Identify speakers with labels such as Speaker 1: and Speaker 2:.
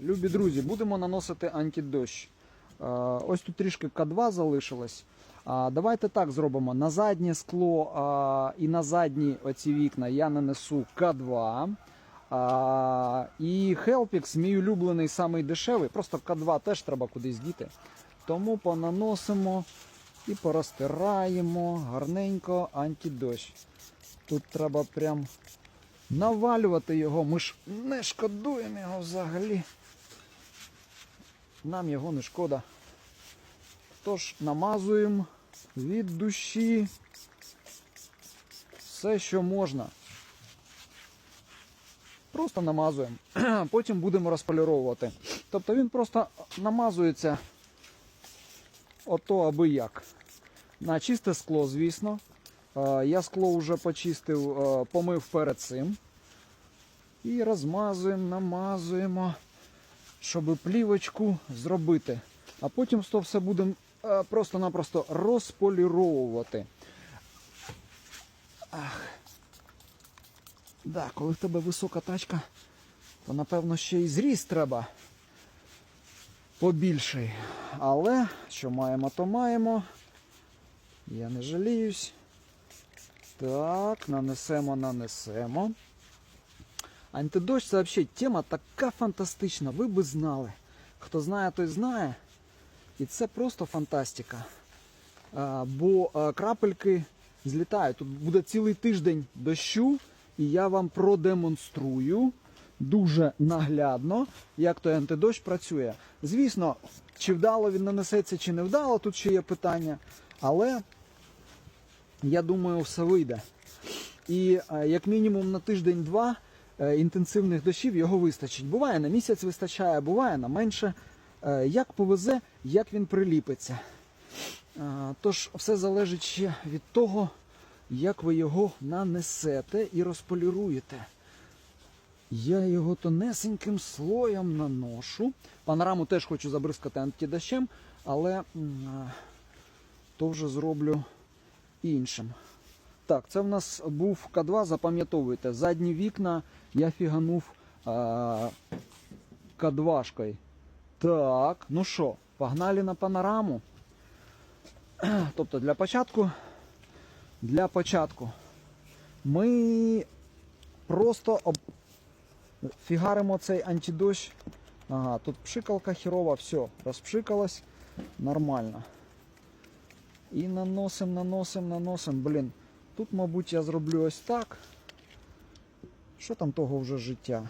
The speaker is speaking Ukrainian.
Speaker 1: Любі друзі, будемо наносити антидощ. Е, Ось тут трішки К2 залишилось. Давайте так зробимо. На заднє скло і на задні оці вікна я нанесу К2. І Helpix, мій улюблений самий дешевий. Просто К2 теж треба кудись діти. Тому понаносимо і порозтираємо гарненько антидощ. Тут треба прям навалювати його. Ми ж не шкодуємо його взагалі. Нам його не шкода. Тож намазуємо від душі все, що можна. Просто намазуємо. Потім будемо розполіровувати. Тобто він просто намазується ото аби як. На чисте скло, звісно. Я скло вже почистив, помив перед цим. І розмазуємо, намазуємо, щоб плівочку зробити. А потім то все будемо е, просто-напросто розполіровувати. Ах. Да, коли в тебе висока тачка, то напевно ще й зріст треба побільший. Але що маємо, то маємо. Я не жаліюсь. Так, нанесемо, нанесемо. Антидощ це взагалі тема така фантастична. Ви би знали. Хто знає, той знає. І це просто фантастика. Бо крапельки злітають. Тут буде цілий тиждень дощу, і я вам продемонструю дуже наглядно, як той антидощ працює. Звісно, чи вдало він нанесеться, чи не вдало, тут ще є питання. Але я думаю, все вийде. І як мінімум на тиждень-два інтенсивних дощів його вистачить. Буває на місяць вистачає, буває на менше. Е, Як повезе, як він приліпиться. Е, Тож все залежить ще від того, як ви його нанесете і розполіруєте. Я його тонесеньким слоєм наношу. Панораму теж хочу забризкати антидощем, але е, то вже зроблю іншим. Так, це в нас був К2, запам'ятовуйте. Задні вікна я фіганув а, К2шкою. Так, ну що, погнали на панораму. Тобто для початку, для початку ми просто об... фігаримо цей антидощ. Ага, тут пшикалка херова, все, розпшикалось нормально. І наносим, наносим, наносим. Блін, тут, мабуть, я зроблю ось так. Що там того вже життя?